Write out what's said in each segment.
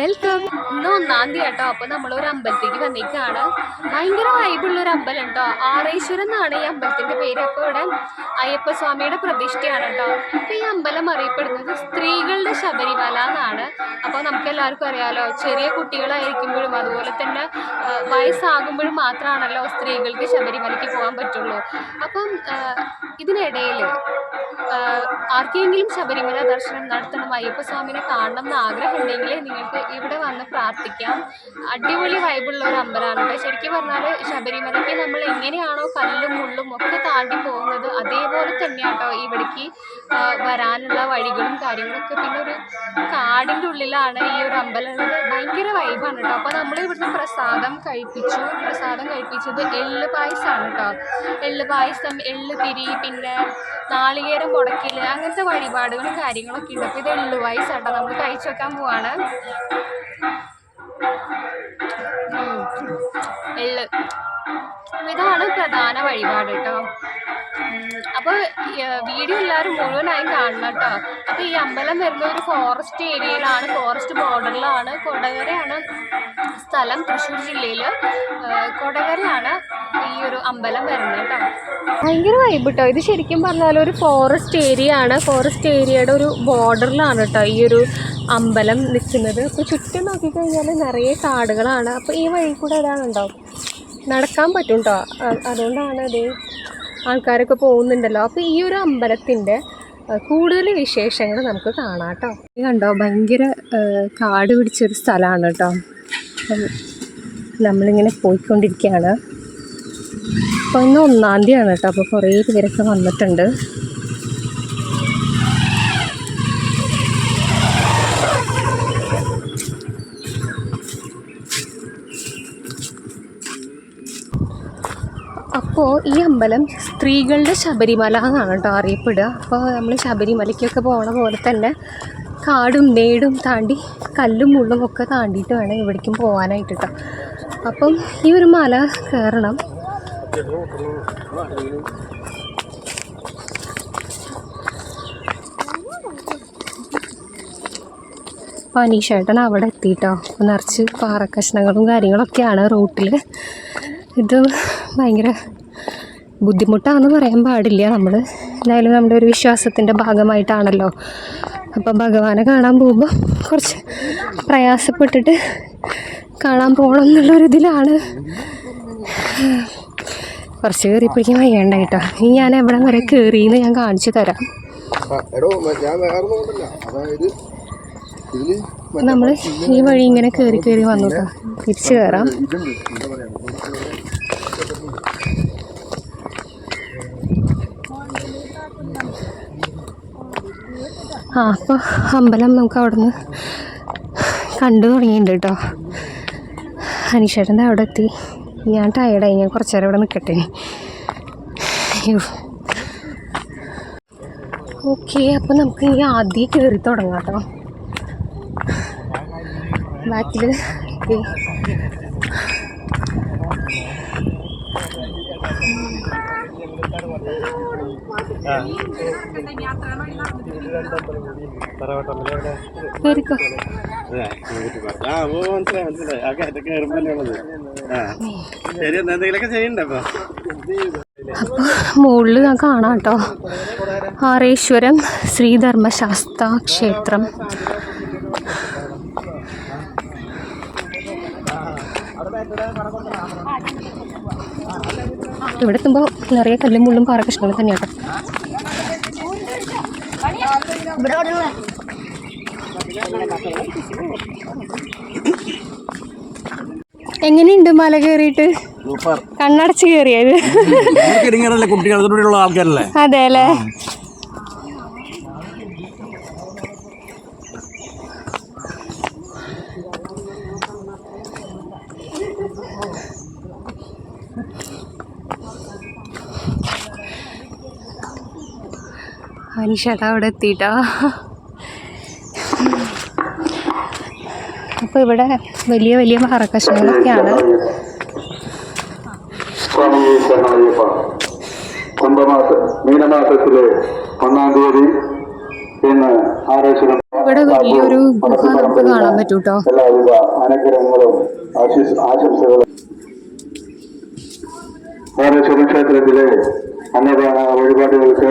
Welcome ഇന്ന് ഒന്നാം തീയതി കേട്ടോ അപ്പോൾ നമ്മളൊരു അമ്പലത്തേക്ക് വന്നേക്കാണ് ഭയങ്കര വൈബുള്ള ഒരു അമ്പലം കേട്ടോ ആറേശ്വരം എന്നാണ് ഈ അമ്പലത്തിന്റെ പേര്. അപ്പോൾ ഇവിടെ അയ്യപ്പസ്വാമിയുടെ പ്രതിഷ്ഠയാണ് കേട്ടോ അപ്പോൾ ഈ അമ്പലം അറിയപ്പെടുന്നത് സ്ത്രീകളുടെ ശബരിമല എന്നാണ്. അപ്പോൾ നമുക്ക് എല്ലാവർക്കും അറിയാലോ ചെറിയ കുട്ടികളായിരിക്കുമ്പോഴും അതുപോലെ തന്നെ വയസ്സാകുമ്പോഴും മാത്രമാണല്ലോ സ്ത്രീകൾക്ക് ശബരിമലയ്ക്ക് പോകാൻ പറ്റുള്ളൂ. അപ്പം ഇതിനിടയിൽ ആർക്കെങ്കിലും ശബരിമല ദർശനം നടത്തണം അയ്യപ്പസ്വാമിനെ കാണണം എന്ന് ആഗ്രഹമുണ്ടെങ്കിൽ നിങ്ങൾക്ക് ഇവിടെ വന്ന് പ്രാർത്ഥിക്കാം. അടിപൊളി വൈബുള്ള ഒരു അമ്പലമാണ് ശരിക്കും പറഞ്ഞാൽ ശബരിമലയ്ക്ക് നമ്മൾ എങ്ങനെയാണോ കല്ലും മുള്ളും ഒക്കെ താണ്ടി പോകുന്നത് അതേപോലെ തന്നെയാണ് കേട്ടോ ഇവിടേക്ക് വരാനുള്ള വഴികളും കാര്യങ്ങളൊക്കെ. പിന്നെ ഒരു കാടിന്റെ ഉള്ളിലാണ് ഈ ഒരു അമ്പലം. ഭയങ്കര വൈബാണ് കേട്ടോ. അപ്പോൾ നമ്മൾ ഇവിടുന്ന് പ്രസാദം കഴിപ്പിച്ചു. പ്രസാദം കഴിപ്പിച്ചത് എള്ള് പായസമാണ് കേട്ടോ. എള്ള് പായസം എള്ള് തിരി പിന്നെ നാളികേരം മുടക്കിൽ അങ്ങനത്തെ വഴിപാടുകളും കാര്യങ്ങളൊക്കെ ഉണ്ട്. അപ്പോൾ ഇത് എള്ളുവായി ചേട്ടാ. നമ്മൾ കഴിച്ചു വെക്കാൻ പോവാണ്. എള്ള്. അപ്പൊ ഇതാണ് പ്രധാന വഴിപാട് കേട്ടോ. അപ്പോൾ വീഡിയോ എല്ലാവരും മുഴുവനായി കാണണം കേട്ടോ. അപ്പോൾ ഈ അമ്പലം വരുന്ന ഒരു ഫോറസ്റ്റ് ഏരിയയിലാണ് ഫോറസ്റ്റ് ബോർഡറിലാണ് കൊടകരയാണ് സ്ഥലം തൃശ്ശൂർ ജില്ലയിൽ കൊടകരയാണ് ഈ ഒരു അമ്പലം വരുന്നത് കേട്ടോ. ഭയങ്കര വൈബ് കേട്ടോ ഇത് ശരിക്കും പറഞ്ഞാൽ ഒരു ഫോറസ്റ്റ് ഏരിയ ആണ്. ഫോറസ്റ്റ് ഏരിയയുടെ ഒരു ബോർഡറിലാണ് കേട്ടോ ഈ ഒരു അമ്പലം നിൽക്കുന്നത് അപ്പോൾ ചുറ്റും നോക്കിക്കഴിഞ്ഞാൽ നിറയെ കാടുകളാണ്. അപ്പോൾ ഈ വഴി കൂടെ ഒരാളുണ്ടോ നടക്കാൻ പറ്റും കേട്ടോ അതുകൊണ്ടാണ് ഇത് ആൾക്കാരൊക്കെ പോകുന്നുണ്ടല്ലോ. അപ്പോൾ ഈ ഒരു അമ്പലത്തിന്റെ കൂടുതൽ വിശേഷങ്ങൾ നമുക്ക് കാണാം കേട്ടോ കണ്ടോ? ഭയങ്കര കാട് പിടിച്ചൊരു സ്ഥലമാണ് കേട്ടോ അപ്പം നമ്മളിങ്ങനെ പോയിക്കൊണ്ടിരിക്കുകയാണ്. അപ്പോൾ ഇന്ന് ഒന്നാം തീയതിയാണ് കേട്ടോ. അപ്പോൾ കുറേ പേരൊക്കെ വന്നിട്ടുണ്ട്. അപ്പോൾ ഈ അമ്പലം സ്ത്രീകളുടെ ശബരിമല എന്നാണ് കേട്ടോ അറിയപ്പെടുക. അപ്പോൾ നമ്മൾ ശബരിമലയ്ക്കൊക്കെ പോണ പോലെ തന്നെ കാടും മേടും താണ്ടി കല്ലും മുള്ളും ഒക്കെ താണ്ടിയിട്ട് വേണം ഇവിടേക്കും പോകാനായിട്ട് കേട്ടോ അപ്പം ഈ ഒരു മല കയറണം അപ്പോൾ അനീഷേട്ടൻ അവിടെ എത്തിയിട്ടോ അപ്പോൾ നിറച്ച് പാറക്കഷ്ണങ്ങളും കാര്യങ്ങളൊക്കെയാണ് റൂട്ടിൽ ഇത് ഭയങ്കര ബുദ്ധിമുട്ടാണെന്ന് പറയാൻ പാടില്ല നമ്മൾ എന്തായാലും നമ്മുടെ ഒരു വിശ്വാസത്തിന്റെ ഭാഗമായിട്ടാണല്ലോ അപ്പോൾ ഭഗവാനെ കാണാൻ പോകുമ്പോൾ കുറച്ച് പ്രയാസപ്പെട്ടിട്ട് കാണാൻ പോകണം എന്നുള്ളൊരിതിലാണ് കുറച്ച് കയറിയപ്പോഴേക്കും കേട്ടോ. ഇനി ഞാൻ എവിടെ വരെ കയറിയെന്ന് ഞാൻ കാണിച്ചു തരാം. നമ്മൾ ഈ വഴി ഇങ്ങനെ കയറി കയറി വന്നു കേട്ടോ. തിരിച്ചു കയറാം ആ അപ്പോൾ അമ്പലം നമുക്ക് അവിടുന്ന് കണ്ടു തുടങ്ങിയിട്ടുണ്ട് കേട്ടോ അനീഷേട്ടന്റെ അവിടെ എത്തി. ഞാൻ ടയർഡായി ഞാൻ കുറച്ച് നേരം ഇവിടെ നിൽക്കട്ടെ ഓക്കെ അപ്പോൾ നമുക്ക് ഇനി ആദ്യം കയറി തുടങ്ങാം കേട്ടോ ബാക്കിൽ കയറിക്കോ ആ ഓ മനസ്സിലായി മനസ്സിലായി. ആ കയറ്റ കയറുമ്പോഴാണത് ആ. ശരി എന്നാ എന്തെങ്കിലുമൊക്കെ ചെയ്യണ്ടേ അപ്പൊ മുകളിൽ ഞാൻ കാണാം കേട്ടോ. ആറേശ്വരം ശ്രീധർമ്മശാസ്ത്ര ക്ഷേത്രം ഇവിടെ എത്തുമ്പോൾ നിറയെ കല്ലും മുള്ളും പാറ കഷ്ണങ്ങൾ തന്നെയാണ് എങ്ങനെയുണ്ട് മല കയറിയിട്ട്? കണ്ണടച്ച് കയറിയത്? ആൾക്കാരല്ലേ? അതെ അല്ലേ? അനീഷേട്ടാ അവിടെ എത്തിയിട്ടാ? അപ്പോൾ ഇവിടെ വലിയ വലിയ പാറക്കഷ്ണങ്ങളൊക്കെയാണ് ഇവിടെ വലിയൊരു ഗുഹ നമുക്ക് കാണാൻ പറ്റൂ കേട്ടോ എല്ലാവിധ അനുഗ്രഹങ്ങളും ആശിസ് ആശംസകളും ക്ഷേത്രത്തിലെ അന്നദാന വഴിപാടുകൾക്ക്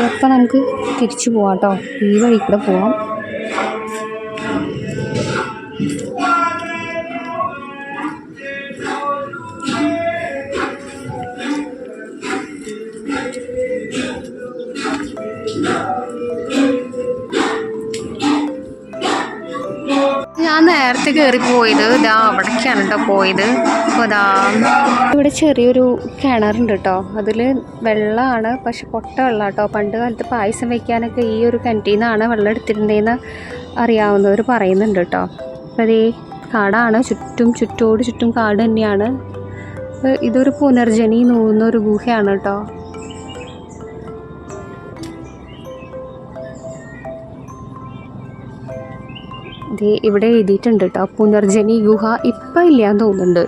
അപ്പം നമുക്ക് തിരിച്ചു പോവാം കേട്ടോ ഈ വഴി കൂടെ പോവാം. ഞാൻ നേരത്തെ കയറി പോയത് ഇതാ അവിടേക്കാണ് കേട്ടോ പോയത്. ഇവിടെ ചെറിയൊരു കിണറുണ്ട് കേട്ടോ അതിൽ വെള്ളമാണ് പക്ഷെ പൊട്ട വെള്ളം കേട്ടോ പണ്ട് കാലത്ത് പായസം വെക്കാനൊക്കെ ഈ ഒരു കിണറ്റിൽ വെള്ളം എടുത്തിട്ടുണ്ടെന്ന് അറിയാവുന്നവർ പറയുന്നുണ്ട് കേട്ടോ അപ്പോൾ അതേ കാടാണ് ചുറ്റും ചുറ്റോട് ചുറ്റും കാട് തന്നെയാണ്. ഇതൊരു പുനർജനി നൂന്ന ഒരു ഗുഹയാണ് കേട്ടോ ദേ ഇവിടെ എഴുതിയിട്ടുണ്ട് കേട്ടോ പുനർജനി ഗുഹ ഇപ്പം ഇല്ലാന്ന് തോന്നുന്നുണ്ട്.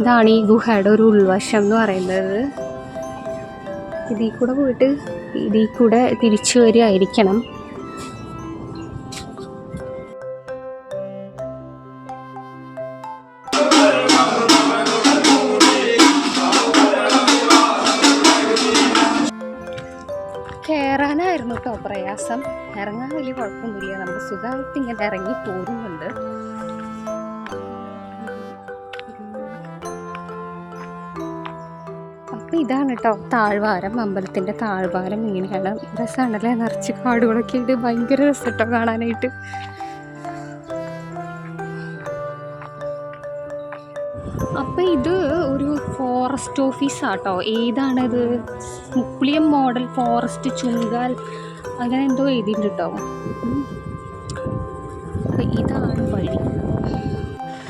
ഇതാണ് ഈ ഗുഹയുടെ ഒരു ഉൾവശം എന്ന് പറയുന്നത്. ഇതിൽ കൂടെ പോയിട്ട് ഇതിൽ കൂടെ തിരിച്ചു വരികയായിരിക്കണം. വലിയ കുഴപ്പമൊന്നുമില്ല. നമ്മൾ സുഖമായിട്ട് ഇങ്ങനെ ഇറങ്ങി പോരുന്നുണ്ട് അപ്പം ഇതാണ് കേട്ടോ താഴ്വാരം. അമ്പലത്തിന്റെ താഴ്വാരം ഇങ്ങനെയാണ്. രസമാണല്ലേ നിറച്ച് കാടുകളൊക്കെ ഉണ്ട്. ഭയങ്കര രസം കേട്ടോ കാണാനായിട്ട്. അപ്പം ഇത് ഒരു ഫോറസ്റ്റ് ഓഫീസാട്ടോ ഏതാണത്? മുക്ലിയം മോഡൽ ഫോറസ്റ്റ് ചുങ്കാൽ അങ്ങനെ എന്തോ എഴുതിയിട്ടുണ്ട്? കേട്ടോ അപ്പം ഇതാണ് വഴി.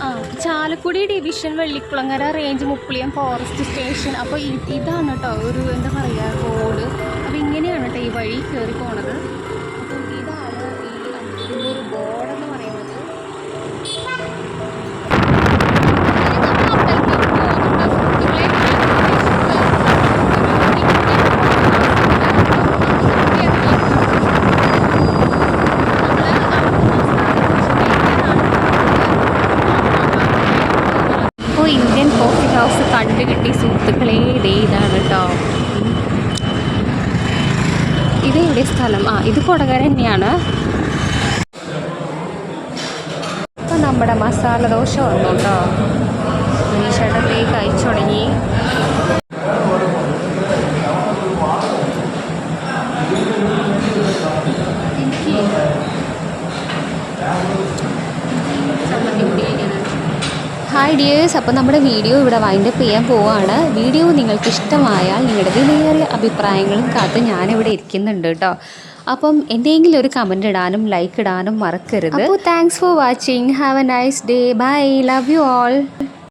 ആ Chalakudy division Vellikulangara range Muppiliyam forest station അപ്പോൾ ഇതാണ് കേട്ടോ ഒരു എന്താ പറയുക റോഡ് അപ്പോൾ ഇങ്ങനെയാണ് കേട്ടോ ഈ വഴി കയറി പോണത്. കൊടകര തന്നെയാണ്. ഇപ്പം നമ്മുടെ മസാല ദോശ വന്നു കേട്ടോ കഴിച്ചു തുടങ്ങി. ഹായ് ഡിയേഴ്സ് അപ്പോൾ നമ്മുടെ വീഡിയോ ഇവിടെ വൈൻഡപ്പ് ചെയ്യാൻ പോവുകയാണ് വീഡിയോ നിങ്ങൾക്ക് ഇഷ്ടമായാൽ നിങ്ങളുടെ വിലയേറിയ അഭിപ്രായങ്ങളും കാത്ത് ഞാനിവിടെ ഇരിക്കുന്നുണ്ട് കേട്ടോ അപ്പം എന്തെങ്കിലും ഒരു കമന്റ് ഇടാനും ലൈക്ക് ഇടാനും മറക്കരുത്. അപ്പോൾ thanks for watching have a nice day bye love you all